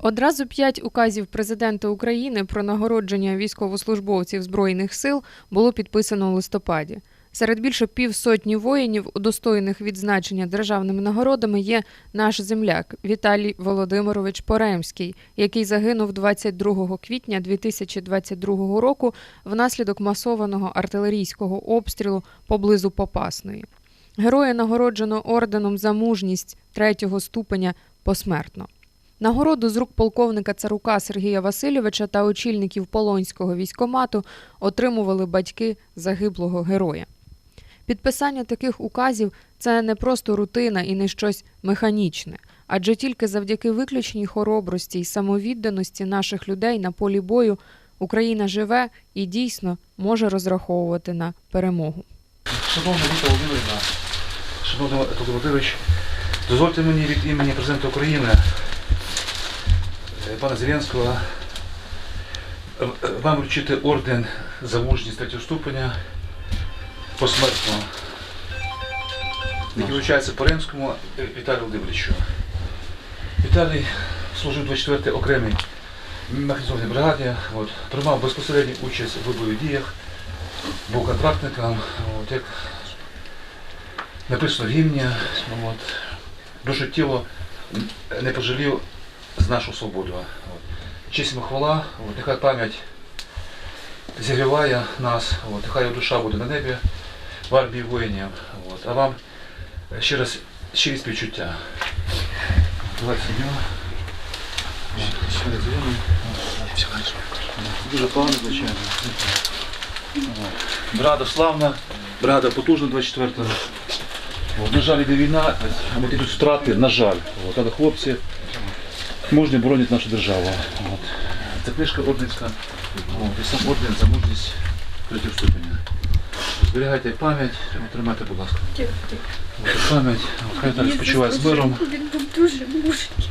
Одразу п'ять указів президента України про нагородження військовослужбовців збройних сил було підписано у листопаді. Серед більше півсотні воїнів, удостоєних відзначення державними нагородами, є наш земляк Віталій Володимирович Поремський, який загинув 22 квітня 2022 року внаслідок масованого артилерійського обстрілу поблизу Попасної. Героя нагороджено орденом за мужність третього ступеня посмертно. Нагороду з рук полковника Царука Сергія Васильовича та очільників Полонського військомату отримували батьки загиблого героя. Підписання таких указів це не просто рутина і не щось механічне, адже тільки завдяки виключній хоробрості й самовідданості наших людей на полі бою Україна живе і дійсно може розраховувати на перемогу. Шановна Віта Володимирівна, шановний Володимирович, дозвольте мені від імені президента України, пана Зеленського, е, е, вам вручити орден за мужність третього ступеня посмертно, який вручається Поремському е, Віталію Володимировичу. Віталій служив 24-й окремій механізованій бригаді, от, приймав безпосередню участь в бойових діях, був контрактником, от, як написано в гімні, от, душу тіло не пожалів з нашу свободу. От. Честь йому хвала, от, нехай пам'ять зігріває нас, от, нехай його душа буде на небі в армії воїнів. От. А вам ще раз щирі співчуття. Ще раз. Дуже погано, звичайно. Бригада славна, бригада потужна 24-го. От, На жаль, йде війна, а ми тут втрати, на жаль. От, але хлопці мужньо боронять нашу державу. От. Це книжка орденська, от, і сам орден за мужність третього ступеня. Зберігайте пам'ять, тримайте, будь ласка. Дякую. пам'ять, хай так спочиває з миром. Він був дуже мужній.